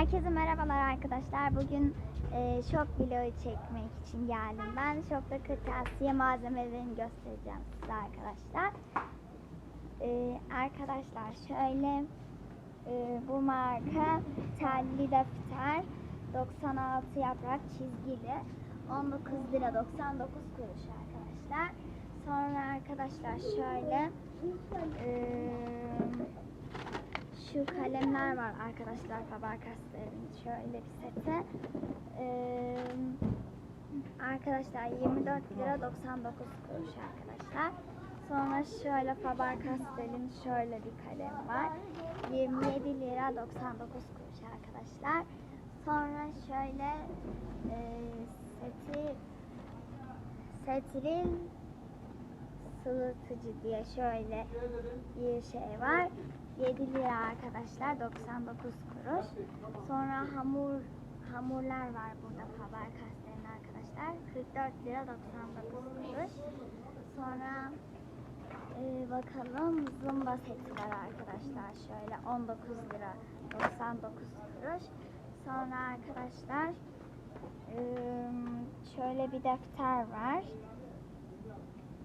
Herkese merhabalar arkadaşlar. Bugün e, şok vlogu çekmek için geldim. Ben şokta kırtasiye malzemelerini göstereceğim size arkadaşlar. E, arkadaşlar şöyle e, bu marka telli defter 96 yaprak çizgili 19 lira 99 kuruş arkadaşlar. Sonra arkadaşlar şöyle e, şu kalemler var arkadaşlar Faber-Castell'in şöyle bir seti. Ee, arkadaşlar 24 lira 99 kuruş arkadaşlar. Sonra şöyle Faber-Castell'in şöyle bir kalem var. 27 lira 99 kuruş arkadaşlar. Sonra şöyle e, seti Setril sıvıtıcı diye şöyle bir şey var. 7 lira arkadaşlar 99 kuruş. Sonra hamur hamurlar var burada Faber Castell'in arkadaşlar. 44 lira 99 kuruş. Sonra e, bakalım zumba seti var arkadaşlar. Şöyle 19 lira 99 kuruş. Sonra arkadaşlar e, şöyle bir defter var.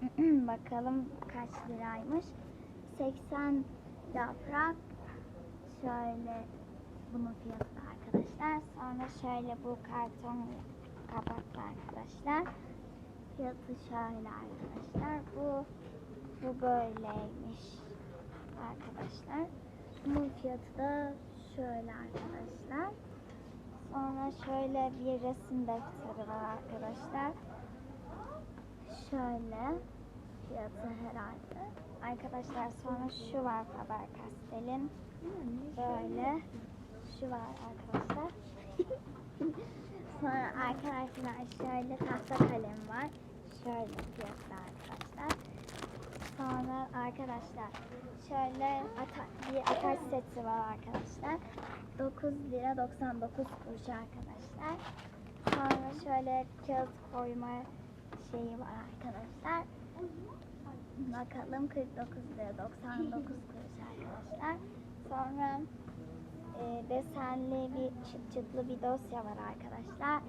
Bakalım kaç liraymış. 80 yaprak. Şöyle bunun fiyatı da arkadaşlar. Sonra şöyle bu karton kapaklı arkadaşlar. Fiyatı şöyle arkadaşlar. Bu bu böyleymiş arkadaşlar. Bunun fiyatı da şöyle arkadaşlar. Sonra şöyle bir resim defteri var arkadaşlar. Şöyle fiyatı herhalde. Arkadaşlar sonra şu var Faber Castell'in. Böyle şu var arkadaşlar. sonra arkadaşlar şöyle tahta kalem var. Şöyle fiyatı arkadaşlar. Sonra arkadaşlar şöyle ata- bir ataç seti var arkadaşlar. 9 lira 99 kuruş arkadaşlar. Sonra şöyle kağıt koyma şeyi var arkadaşlar. Bakalım 49 lira 99 kuruş arkadaşlar. Sonra e, desenli bir çıt çıtlı bir dosya var arkadaşlar.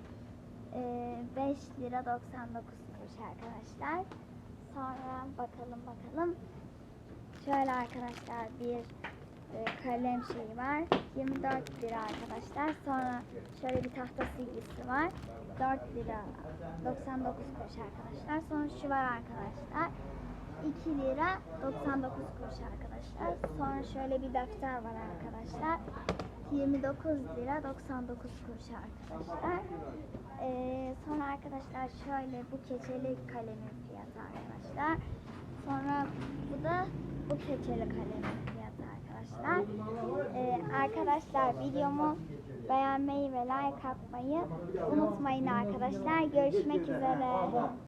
E, 5 lira 99 kuruş arkadaşlar. Sonra bakalım bakalım. Şöyle arkadaşlar bir kalem şeyi var. 24 lira arkadaşlar. Sonra şöyle bir tahta silgisi var. 4 lira 99 kuruş arkadaşlar. Sonra şu var arkadaşlar. 2 lira 99 kuruş arkadaşlar. Sonra şöyle bir defter var arkadaşlar. 29 lira 99 kuruş arkadaşlar. Ee, sonra arkadaşlar şöyle bu keçeli kalemin fiyatı arkadaşlar. Sonra bu da bu keçeli kalemin arkadaşlar. Ee, arkadaşlar videomu beğenmeyi ve like atmayı unutmayın arkadaşlar. Görüşmek üzere.